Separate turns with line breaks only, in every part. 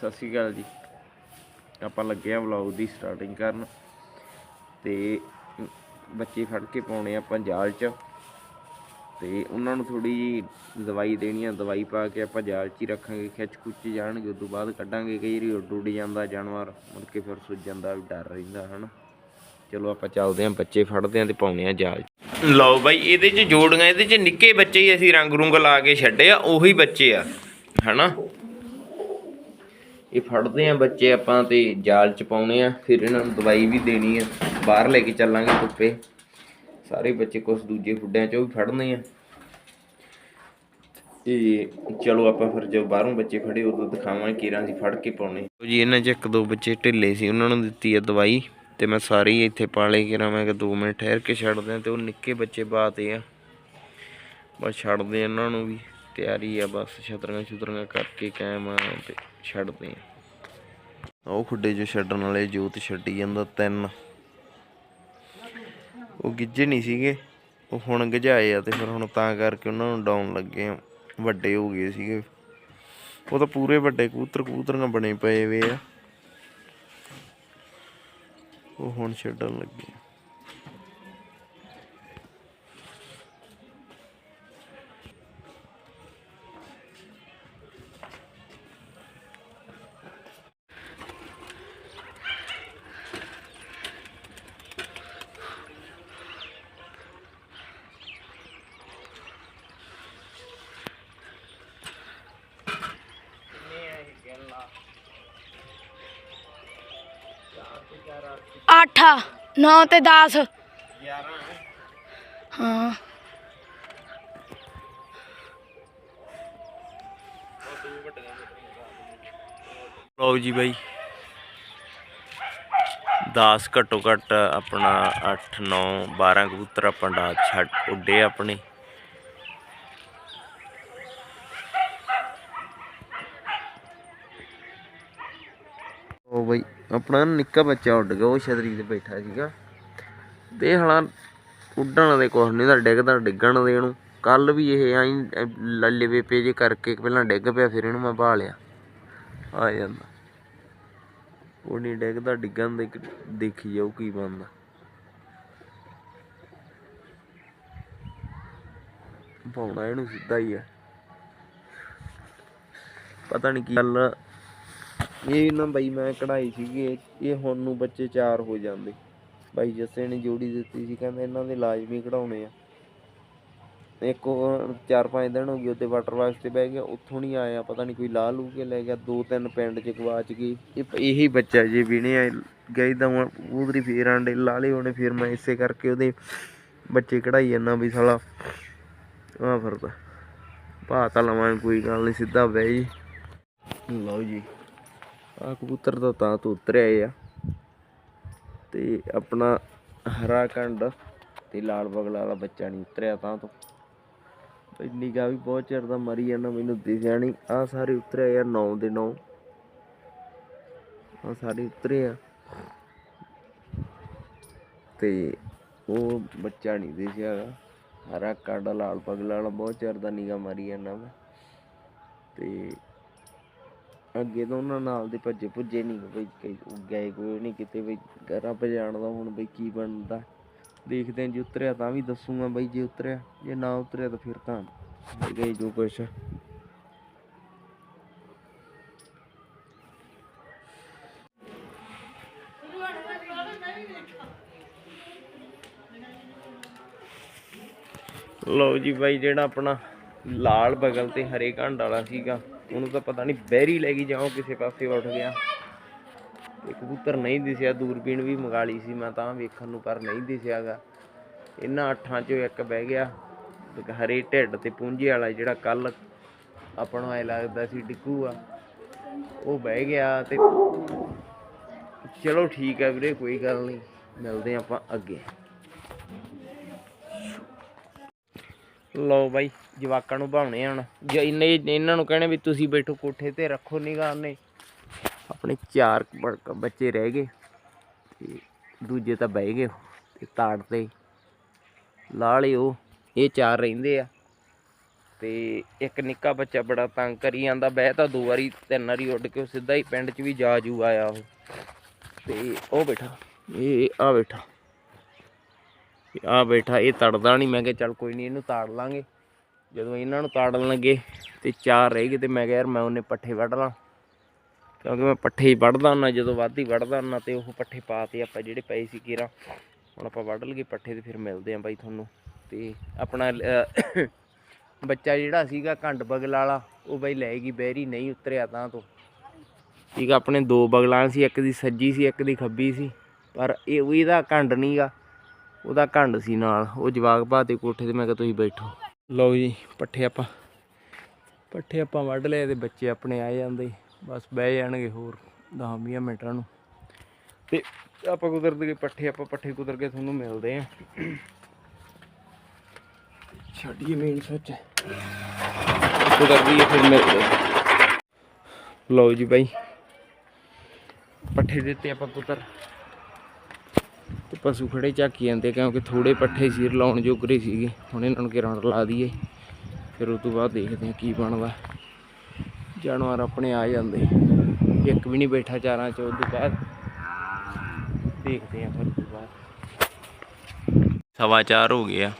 ਸਤਿ ਸ਼੍ਰੀ ਅਕਾਲ ਜੀ। ਆਪਾਂ ਲੱਗੇ ਆ ਵਲੌਗ ਦੀ ਸਟਾਰਟਿੰਗ ਕਰਨ ਤੇ ਬੱਚੇ ਫੜ ਕੇ ਪਾਉਣੇ ਆਪਾਂ ਜਾਲ 'ਚ। ਤੇ ਉਹਨਾਂ ਨੂੰ ਥੋੜੀ ਜੀ ਦਵਾਈ ਦੇਣੀ ਆ, ਦਵਾਈ ਪਾ ਕੇ ਆਪਾਂ ਜਾਲ 'ਚ ਹੀ ਰੱਖਾਂਗੇ, ਖਿੱਚ ਖੁੱਚ ਜਾਣਗੇ, ਉਦੋਂ ਬਾਅਦ ਕੱਢਾਂਗੇ। ਕਈ ਵਾਰੀ ਉੱਡ ਉੱਡ ਜਾਂਦਾ ਜਾਨਵਰ, ਮੁੜ ਕੇ ਫਿਰ ਸੁੱਜ ਜਾਂਦਾ, ਵੀ ਡਰ ਰਹਿੰਦਾ, ਹਨਾ। ਚਲੋ ਆਪਾਂ ਚੱਲਦੇ ਆਂ ਬੱਚੇ ਫੜਦੇ ਆਂ ਤੇ ਪਾਉਣੇ ਆ ਜਾਲ 'ਚ। ਲਓ ਬਾਈ, ਇਹਦੇ 'ਚ ਜੋੜੀਆਂ, ਇਹਦੇ 'ਚ ਨਿੱਕੇ ਬੱਚੇ ਹੀ ਅਸੀਂ ਰੰਗ ਰੁੰਗ ਲਾ ਕੇ ਛੱਡੇ ਆ, ਉਹੀ ਬੱਚੇ ਆ, ਹਨਾ। ਇਹ ਫੜਦੇ ਆ ਬੱਚੇ ਆਪਾਂ ਤੇ ਜਾਲ ਚ ਪਾਉਣੇ ਆ, ਫਿਰ ਇਹਨਾਂ ਨੂੰ ਦਵਾਈ ਵੀ ਦੇਣੀ ਆ। ਬਾਹਰ ਲੈ ਕੇ ਚੱਲਾਂਗੇ ਧੁੱਪੇ। ਸਾਰੇ ਬੱਚੇ ਕੁਝ ਦੂਜੇ ਫੁੱਡਿਆਂ ਚੋਂ ਵੀ ਫੜਨੇ ਆ। ਤੇ ਚਲੋ ਆਪਾਂ ਫਿਰ ਜਦੋਂ ਬਾਹਰੋਂ ਬੱਚੇ ਫੜੇ, ਉਦੋਂ ਦਿਖਾਵਾਂਗੇ ਕਿਰਾਂ ਸੀ ਫੜ ਕੇ ਪਾਉਣੇ। ਜੀ, ਇਹਨਾਂ ਚ ਇੱਕ ਦੋ ਬੱਚੇ ਢਿੱਲੇ ਸੀ, ਉਹਨਾਂ ਨੂੰ ਦਿੱਤੀ ਆ ਦਵਾਈ। ਤੇ ਮੈਂ ਸਾਰੇ ਹੀ ਇੱਥੇ ਪਾਲੇ ਕਿਰਾਂ, ਮੈਂ ਕਿ 2 ਮਿੰਟ ਠਹਿਰ ਕੇ ਛੱਡਦੇ ਆ ਤੇ ਉਹ ਨਿੱਕੇ ਬੱਚੇ ਬਾਤੇ ਆ। ਬਸ ਛੱਡਦੇ ਆ ਇਹਨਾਂ ਨੂੰ ਵੀ, ਤਿਆਰੀ ਆ ਬਸ ਛਤਰੀਆਂ ਛੁਤਰੀਆਂ ਕਰਕੇ ਕਾਇਮ ਆ ਤੇ ਛੱਡਦੇ ਆ। ਉਹ ਖੁੱਡੇ ਜੋ ਛੱਡਣ ਵਾਲੇ ਜੋਤ ਛੱਡੀ ਜਾਂਦਾ ਤਿੰਨ। ਉਹ ਗਿੱਜੇ ਨਹੀਂ ਸੀਗੇ। ਉਹ ਹੁਣ ਗਜਾਏ ਆ ਤੇ ਫਿਰ ਹੁਣ ਤਾਂ ਕਰਕੇ ਉਹਨਾਂ ਨੂੰ ਡਾਉਣ ਲੱਗੇ ਆ। ਵੱਡੇ ਹੋ ਗਏ ਸੀਗੇ। ਉਹ ਤਾਂ ਪੂਰੇ ਵੱਡੇ ਕਬੂਤਰ ਕਬੂਤਰੀਆਂ ਬਣੇ ਪਏ ਵੇ ਆ। ਉਹ ਹੁਣ ਛੱਡਣ ਲੱਗੇ ਆ।
ਅੱਠ, ਨੌ ਤੇ 10 ਹਾਂ।
ਲਓ ਜੀ ਬਾਈ। 10 ਘੱਟੋ ਘੱਟ ਆਪਣਾ 8 9 12 ਕਬੂਤਰ ਆਪਾਂ ਡਾ ਛੱਡ ਉੱਡੇ ਆਪਣੇ। ਉਹ ਬਾਈ, ਆਪਣਾ ਨਿੱਕਾ ਬੱਚਾ ਉੱਡ ਗਿਆ, ਉਹ ਛਤਰੀ ਤੇ ਬੈਠਾ ਸੀਗਾ। ਤੇ ਹਲਾ ਉੱਡਣ ਦੇ ਕੁਛ ਨਹੀਂ ਤਾਂ ਡਿੱਗਦਾ, ਡਿੱਗਣ ਦੇ ਇਹਨੂੰ ਕੱਲ ਵੀ ਇਹ ਆਈ ਲੱਲੇ ਪੇ ਜੇ ਕਰਕੇ ਪਹਿਲਾਂ ਡਿੱਗ ਪਿਆ, ਫਿਰ ਇਹਨੂੰ ਮੈਂ ਬਾਹ ਲਿਆ। ਆ ਜਾਂਦਾ। ਉਹ ਨਹੀਂ ਡਿੱਗਦਾ, ਡਿੱਗਣ ਦੇ ਦੇਖੀ ਜਾਊ ਕੀ ਬਣਦਾ। ਪਾਉਣਾ ਇਹਨੂੰ ਸਿੱਧਾ ਹੀ ਆ। ਪਤਾ ਨਹੀਂ ਕੀ ਗੱਲ ਇਹ ਨਾ ਬਈ ਮੈਂ ਕਢਾਈ ਸੀਗੀ, ਇਹ- ਇਹ ਹੁਣ ਨੂੰ ਬੱਚੇ ਚਾਰ ਹੋ ਜਾਂਦੇ। ਬਾਈ ਜੱਸੇ ਨੇ ਜੋੜੀ ਦਿੱਤੀ ਸੀ, ਕਹਿੰਦਾ ਇਹਨਾਂ ਦੇ ਲਾਜ਼ਮੀ ਕਢਾਉਣੇ ਆ। ਇੱਕ ਉਹ ਚਾਰ ਪੰਜ ਦਿਨ ਹੋ ਗਏ ਉੱਤੇ ਵਾਟਰ ਵਾਸ਼ ਤੇ ਬਹਿ ਗਿਆ, ਉੱਥੋਂ ਨਹੀਂ ਆਇਆ, ਪਤਾ ਨਹੀਂ ਕੋਈ ਲਾਹ ਲੂ ਕੇ ਲੈ ਗਿਆ, ਦੋ ਤਿੰਨ ਪਿੰਡ ਚ ਗਵਾਚ ਗਈ। ਇਹ ਇਹੀ ਬੱਚਾ ਜੇ ਵੀਣੇ ਆਏ, ਗਈ ਤਾਂ ਉਧਰੀ ਫੇਰ ਆਂਡੇ ਲਾ ਲਏ ਉਹਨੇ, ਫਿਰ ਮੈਂ ਇਸੇ ਕਰਕੇ ਉਹਦੇ ਬੱਚੇ ਕਢਾਈ ਜਾਂਦਾ ਵੀ ਸਾਲਾ। ਆ। ਫਿਰਦਾ ਭਾਅ ਤਾਂ ਲਵਾਂ, ਕੋਈ ਗੱਲ ਨਹੀਂ ਸਿੱਧਾ ਬਹਿ ਜੀ। ਲਓ ਜੀ। ਆ ਕਬੂਤਰ ਦਾ ਤਾਂ ਤੋਂ ਉਤਰਿਆ ਆ। ਤੇ ਆਪਣਾ ਹਰਾ ਕੰਡ ਤੇ ਲਾਲ ਬਗਲਾ ਵਾਲਾ ਬੱਚਾ ਨਹੀਂ ਉਤਰਿਆ ਤਾਂ ਤੋਂ। ਇੰਨੀ ਗਾ ਵੀ ਬਹੁਤ ਚਿਰ ਦਾ ਮਰੀ ਜਾਂਦਾ, ਮੈਨੂੰ ਦਿਸਿਆ ਨਹੀਂ। ਆ ਸਾਰੇ ਉਤਰਿਆ ਯਾਰ 9 ਦੇ 9 ਆ ਸਾਰੇ ਉਤਰੇ ਆ। ਤੇ ਉਹ ਬੱਚਾ ਨਹੀਂ ਦਿਸਿਆ ਗਾ। ਹਰਾ ਕੰਡ, ਲਾਲ ਬਗਲਾ ਵਾਲਾ ਬਹੁਤ ਚਿਰ ਦਾ ਨਿਗਾ ਮਰੀ ਜਾਂਦਾ ਮੈਂ ਤੇ ਅੱਗੇ ਤਾਂ ਉਹਨਾਂ ਨਾਲ ਦੇ ਭੱਜੇ ਭੁੱਜੇ ਨਹੀਂ ਬਈ ਕਈ ਗਏ ਕੋਈ ਨਹੀਂ ਕਿਤੇ ਬਈ ਘਰਾਂ ਰੱਬ ਜਾਣਦਾ ਹੁਣ ਬਈ ਕੀ ਬਣਦਾ। ਦੇਖਦੇ ਜੇ ਉਤਰਿਆ ਤਾਂ ਵੀ ਦੱਸੂਗਾ ਬਈ ਜੇ ਉਤਰਿਆ, ਜੇ ਨਾ ਉਤਰਿਆ ਤਾਂ ਫਿਰ ਤਾਂ ਗਏ ਜੋ ਕੁਛ। ਲਓ ਜੀ ਬਾਈ ਜਿਹੜਾ ਆਪਣਾ ਲਾਲ ਬਗਲ ਤੇ ਹਰੇ ਘੰਡ ਵਾਲਾ ਸੀਗਾ। ਉਹਨੂੰ ਤਾਂ ਪਤਾ ਨਹੀਂ, ਬਹਿਰੀ ਲੈ ਗਈ ਜਾਂ ਉਹ ਕਿਸੇ ਪਾਸੇ ਉੱਠ ਗਿਆ। ਤੇ ਕਬੂਤਰ ਨਹੀਂ ਦਿਸਿਆ ਦੂਰਬੀਨ ਵੀ ਮੰਗਾ ਲਈ ਸੀ ਮੈਂ ਤਾਂ, ਵੇਖਣ ਨੂੰ ਪਰ ਨਹੀਂ ਦਿਸਿਆਗਾ। ਇਹਨਾਂ ਅੱਠਾਂ ਚੋਂ ਇੱਕ ਬਹਿ ਗਿਆ। ਹਰੇ ਢਿੱਡ ਤੇ ਪੁੰਝੇ ਵਾਲਾ ਜਿਹੜਾ ਕੱਲ ਆਪਣਾ ਐ ਲੱਗਦਾ ਸੀ ਡਿੱਗੂ ਆ, ਉਹ ਬਹਿ ਗਿਆ ਤੇ ਚਲੋ ਠੀਕ ਹੈ ਵੀਰੇ, ਕੋਈ ਗੱਲ ਨਹੀਂ, ਮਿਲਦੇ ਆਪਾਂ ਅੱਗੇ। ਲਓ ਬਾਈ, ਜਵਾਕਾਂ ਨੂੰ ਭਾਉਣੇ ਹੁਣ। ਜੇ ਇੰਨੇ ਇਹਨਾਂ ਨੂੰ ਕਹਿਣੇ ਵੀ ਤੁਸੀਂ ਬੈਠੋ ਕੋਠੇ ਤੇ, ਰੱਖੋ ਨਿਗਾਹ ਨੇ ਆਪਣੇ ਚਾਰ ਬੱਚੇ ਰਹਿ ਗਏ। ਤੇ ਦੂਜੇ ਤਾਂ ਬਹਿ ਗਏ ਤੇ ਤਾੜ ਤੇ। ਲਾ ਲਿਓ ਇਹ ਚਾਰ ਰਹਿੰਦੇ ਆ। ਤੇ ਇੱਕ ਨਿੱਕਾ ਬੱਚਾ ਬੜਾ ਤੰਗ ਕਰੀ ਜਾਂਦਾ, ਬਹਿ ਤਾਂ ਦੋ ਵਾਰੀ, ਤਿੰਨ ਵਾਰੀ ਉੱਡ ਕੇ ਉਹ ਸਿੱਧਾ ਹੀ ਪਿੰਡ 'ਚ ਵੀ ਜਾ ਜੂ ਆਇਆ ਉਹ। ਤੇ ਉਹ ਬੈਠਾ ਇਹ ਆ ਬੈਠਾ। ਆ ਬੈਠਾ, ਇਹ ਤੜਦਾ ਨਹੀਂ। ਮੈਂ ਕਿਹਾ, ਚੱਲ ਕੋਈ ਨਹੀਂ, ਇਹਨੂੰ ਤਾੜ ਲਾਂਗੇ। ਜਦੋਂ ਇਹਨਾਂ ਨੂੰ ਤਾੜਨ ਲੱਗੇ ਤੇ ਚਾਰ ਰਹਿ ਗਏ ਤੇ ਮੈਂ ਕਿਹਾ, ਯਾਰ ਮੈਂ ਉਹਨੇ ਪੱਠੇ ਵੱਢ ਲਾਂ। ਕਿਉਂਕਿ ਮੈਂ ਪੱਠੇ ਹੀ ਵੱਢਦਾ ਹੁੰਦਾ, ਜਦੋਂ ਵੱਧ ਹੀ ਵੱਢਦਾ ਹੁੰਦਾ ਤੇ ਉਹ ਪੱਠੇ ਪਾਤੇ ਆਪਾਂ ਜਿਹੜੇ ਪਏ ਸੀ ਕੀਰਾ, ਹੁਣ ਆਪਾਂ ਵੱਢ ਲਈਏ ਪੱਠੇ ਤੇ ਫਿਰ ਮਿਲਦੇ ਆਂ ਬਾਈ ਤੁਹਾਨੂੰ। ਤੇ ਆਪਣਾ ਬੱਚਾ ਜਿਹੜਾ ਸੀਗਾ ਘੰਡ ਬਗਲ ਵਾਲਾ, ਉਹ ਬਾਈ ਲੈ ਗਈ ਬੈਰੀ ਨਹੀਂ ਉਤਰਿਆ ਤਾਂ ਤੋਂ। ਠੀਕ ਆ, ਆਪਣੇ ਦੋ ਬਗਲਾਂ ਸੀ, ਇੱਕ ਦੀ ਸੱਜੀ ਸੀ, ਇੱਕ ਦੀ ਖੱਬੀ ਸੀ। ਪਰ ਇਹ ਉਹ ਇਹਦਾ ਘੰਡ ਨਹੀਂਗਾ ਉਹਦਾ ਘੰਡ ਸੀ ਨਾਲ, ਉਹ ਜਵਾਗ ਬਾਤੇ ਕੋਠੇ ਤੇ, ਮੈਂ ਕਿਹਾ ਤੁਸੀਂ ਬੈਠੋ। ਲਓ ਜੀ, ਪੱਠੇ ਆਪਾਂ ਪੱਠੇ ਆਪਾਂ ਵੱਢ ਲਏ, ਤੇ ਬੱਚੇ ਆਪਣੇ ਆ ਜਾਂਦੇ। ਬਸ ਬਹਿ ਜਾਣਗੇ ਹੋਰ 10-20 ਮਿੰਟਾਂ ਨੂੰ। ਤੇ ਆਪਾਂ ਕੁਦਰ ਦੇ ਪੱਠੇ, ਆਪਾਂ ਪੱਠੇ ਕੁਦਰ ਕੇ ਤੁਹਾਨੂੰ ਮਿਲਦੇ ਆਂ। ਛੱਡੀਏ ਮੇਨ ਸੋਚ ਕੁਦਰ ਦੀ ਫਿਰ ਮਿਲਦੇ ਲਓ ਜੀ ਬਾਈ, ਪੱਠੇ ਦਿੱਤੇ ਆਪਾਂ ਕੁਦਰ ਪਸ਼ੂ ਖੜੇ ਝਾਕੀ ਜਾਂਦੇ ਕਿਉਂਕਿ ਥੋੜੇ ਪੱਠੇ ਸੀ ਲਾਉਣ ਜੋਗਰੇ ਸੀਗੇ। ਹੁਣ ਇਹਨਾਂ ਨੂੰ ਕਿਰਾਂ ਲਾ ਦਈਏ। ਫਿਰ ਉਸ ਤੋਂ ਬਾਅਦ ਦੇਖਦੇ ਹਾਂ ਕੀ ਬਣਦਾ। ਜਾਨਵਰ ਆਪਣੇ ਆ ਜਾਂਦੇ। ਇੱਕ ਵੀ ਨਹੀਂ ਬੈਠਾ ਚਾਰਾਂ ਚੋਂ ਉਸ ਤੋਂ ਬਾਅਦ। ਦੇਖਦੇ ਹਾਂ ਫਿਰ ਉਸ ਤੋਂ ਬਾਅਦ। ਸਵਾ ਚਾਰ ਹੋ ਗਿਆ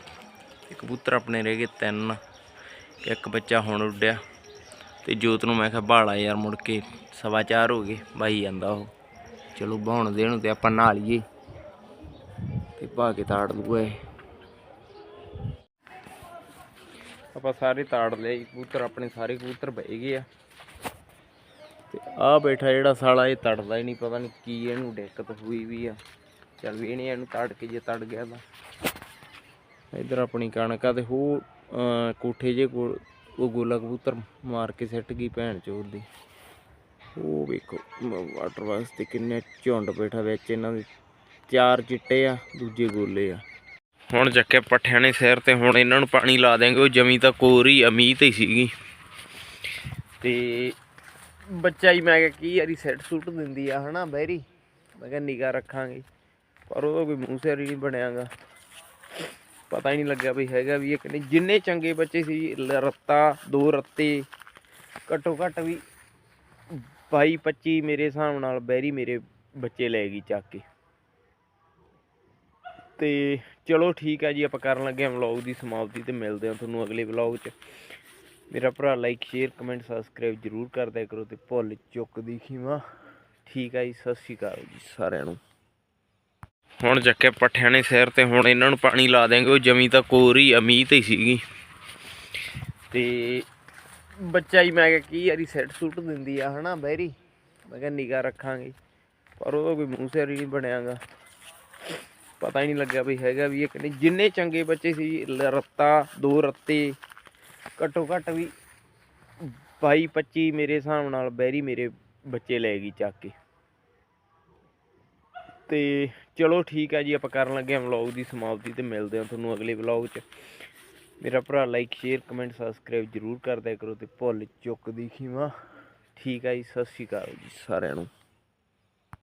ਤੇ ਕਬੂਤਰ ਆਪਣੇ ਰਹਿ ਗਏ ਤਿੰਨ। ਇੱਕ ਬੱਚਾ ਹੁਣ ਉੱਡਿਆ। ਤੇ ਜੋਤ ਨੂੰ ਮੈਂ ਕਿਹਾ, ਬਾਲਾ ਯਾਰ ਮੁੜ ਕੇ ਸਵਾ ਚਾਰ ਹੋ ਗਏ। ਬਾਈ ਜਾਂਦਾ ਉਹ। ਚਲੋ ਬਾਉਣ ਦੇਣ ਤੇ ਆਪਾਂ ਨਹਾ ਲਈਏ ਪਾ ਕੇ ਤਾੜ ਲੂਗਾ ਇਹ। ਆਪਾਂ ਸਾਰੇ ਤਾੜ ਲਏ ਕਬੂਤਰ ਆਪਣੇ ਸਾਰੇ ਕਬੂਤਰ ਬਹਿ ਗਏ ਆ। ਤੇ ਆ ਬੈਠਾ ਜਿਹੜਾ ਸਾਲਾ, ਇਹ ਤੜਦਾ ਹੀ ਨਹੀਂ, ਪਤਾ ਨਹੀਂ ਕੀ ਇਹਨੂੰ ਦਿੱਕਤ ਹੋਈ ਵੀ ਆ। ਚੱਲ ਵੀ ਇਹਨੇ ਇਹਨੂੰ ਤੜ ਕੇ ਜੇ ਤੜ ਗਿਆ ਤਾਂ। ਇਧਰ ਆਪਣੀ ਕਣਕ ਆ ਤੇ ਉਹ ਕੋਠੇ ਜੇ ਕੋਲ ਉਹ ਗੋਲਾ ਕਬੂਤਰ ਮਾਰ ਕੇ ਸਿੱਟ ਗਈ ਭੈਣ ਚੋਦ ਦੀ। ਉਹ ਵੇਖੋ ਵਾਟਰ ਵਾਟਰ ਵਾਸਤੇ ਕਿੰਨੇ ਝੁੰਡ ਬੈਠਾ ਵਿੱਚ, ਇਹਨਾਂ ਦੇ ਚਾਰ ਚਿੱਟੇ ਆ, ਦੂਜੇ ਗੋਲੇ ਆ। ਹੁਣ ਚੱਕੇ ਪੱਠਿਆਂ ਨੇ ਸਿਰ ਤੇ ਹੁਣ ਇਹਨਾਂ ਨੂੰ ਪਾਣੀ ਲਾ ਦੇਂਗੇ ਉਹ ਜਮੀ ਤਾਂ ਕੋਰੀ ਅਮੀਤ ਹੀ ਸੀਗੀ। ਤੇ ਬੱਚਾ ਹੀ ਮੈਂ ਕਿਹਾ, ਕੀ ਯਾਰੀ ਸੈੱਟ ਸੁੱਟ ਦਿੰਦੀ ਆ, ਹਨਾ ਬੈਰੀ ਮੈਂ ਕਿਹਾ ਨਿਗਾ ਰੱਖਾਂਗੇ। ਪਰ ਉਹਦਾ ਕੋਈ ਮੂੰਹ ਸਿਰ ਹੀ ਨਹੀਂ ਬਣਿਆਗਾ। ਪਤਾ ਹੀ ਨਹੀਂ ਲੱਗਿਆ ਵੀ ਹੈਗਾ ਵੀ ਇਹ ਕਿ ਜਿੰਨੇ ਚੰਗੇ ਬੱਚੇ ਸੀ, ਲ- ਰੱਤਾ, ਦੋ ਰੱਤੇ, ਘੱਟੋ ਘੱਟ ਵੀ 22 25 ਮੇਰੇ ਹਿਸਾਬ ਨਾਲ ਬੈਰੀ ਮੇਰੇ ਬੱਚੇ ਲੈ ਗਈ ਚੱਕ ਕੇ। ਤੇ ਚਲੋ ਠੀਕ ਹੈ ਜੀ, ਆਪਾਂ ਕਰਨ ਲੱਗੇ ਹਾਂ ਵਲੌਗ ਦੀ ਸਮਾਪਤੀ ਤੇ ਮਿਲਦੇ ਹਾਂ ਤੁਹਾਨੂੰ ਅਗਲੇ ਵਲੌਗ 'ਚ। ਮੇਰਾ ਭਰਾ ਲਾਈਕ ਸ਼ੇਅਰ ਕਮੈਂਟ ਸਬਸਕ੍ਰਾਈਬ ਜਰੂਰ ਕਰ ਦਿਆ ਕਰੋ ਤੇ ਭੁੱਲ ਚੁੱਕ ਦੀ ਖੀਵਾ ਠੀਕ ਹੈ ਜੀ, ਸਤਿ ਸ਼੍ਰੀ ਅਕਾਲ ਜੀ ਸਾਰਿਆਂ ਨੂੰ। ਹੁਣ ਚੱਕੇ ਪੱਠਿਆਂ ਨੇ ਸਿਰ ਤੇ, ਹੁਣ ਇਹਨਾਂ ਨੂੰ ਪਾਣੀ ਲਾ ਦੇਂਗੇ ਉਹ ਜਮੀ ਤਾਂ ਕੋਰੀ ਅਮੀਤ ਹੀ ਸੀਗੀ। ਤੇ ਬੱਚਾ ਹੀ ਮੈਂ ਕਿਹਾ, ਕੀ ਯਾਰੀ ਸੈੱਟ ਸੁੱਟ ਦਿੰਦੀ ਆ, ਹਨਾ ਬੈਰੀ ਮੈਂ ਕਿਹਾ ਨਿਗਾ ਰੱਖਾਂਗੇ। ਪਰ ਉਹਦਾ ਕੋਈ ਮੂੰਹ ਸਿਰ ਹੀ ਨਹੀਂ ਬਣਿਆਗਾ। ਪਤਾ ਹੀ ਨਹੀਂ ਲੱਗਿਆ ਵੀ ਹੈਗਾ ਵੀ ਇਹ ਕਿ ਨਹੀਂ। ਜਿੰਨੇ ਚੰਗੇ ਬੱਚੇ ਸੀ, ਲ- ਰੱਤਾ, ਦੋ ਰੱਤੇ, ਘੱਟੋ ਘੱਟ ਵੀ 22 25 ਮੇਰੇ ਹਿਸਾਬ ਨਾਲ ਬੈਰੀ ਮੇਰੇ ਬੱਚੇ ਲੈ ਗਈ ਚੱਕ ਕੇ। ਤੇ ਚਲੋ ਠੀਕ ਹੈ ਜੀ, ਆਪਾਂ ਕਰਨ ਲੱਗੇ ਹਾਂ ਵਲੌਗ ਦੀ ਸਮਾਪਤੀ ਤੇ ਮਿਲਦੇ ਹਾਂ ਤੁਹਾਨੂੰ ਅਗਲੇ ਵਲੌਗ 'ਚ। ਮੇਰਾ ਭਰਾ ਲਾਈਕ ਸ਼ੇਅਰ ਕਮੈਂਟ ਸਬਸਕ੍ਰਾਈਬ ਜਰੂਰ ਕਰ ਦਿਆ ਕਰੋ ਤੇ ਭੁੱਲ ਚੁੱਕ ਦੀ ਖੀਵਾ ਠੀਕ ਹੈ ਜੀ, ਸਤਿ ਸ਼੍ਰੀ ਅਕਾਲ ਜੀ ਸਾਰਿਆਂ ਨੂੰ।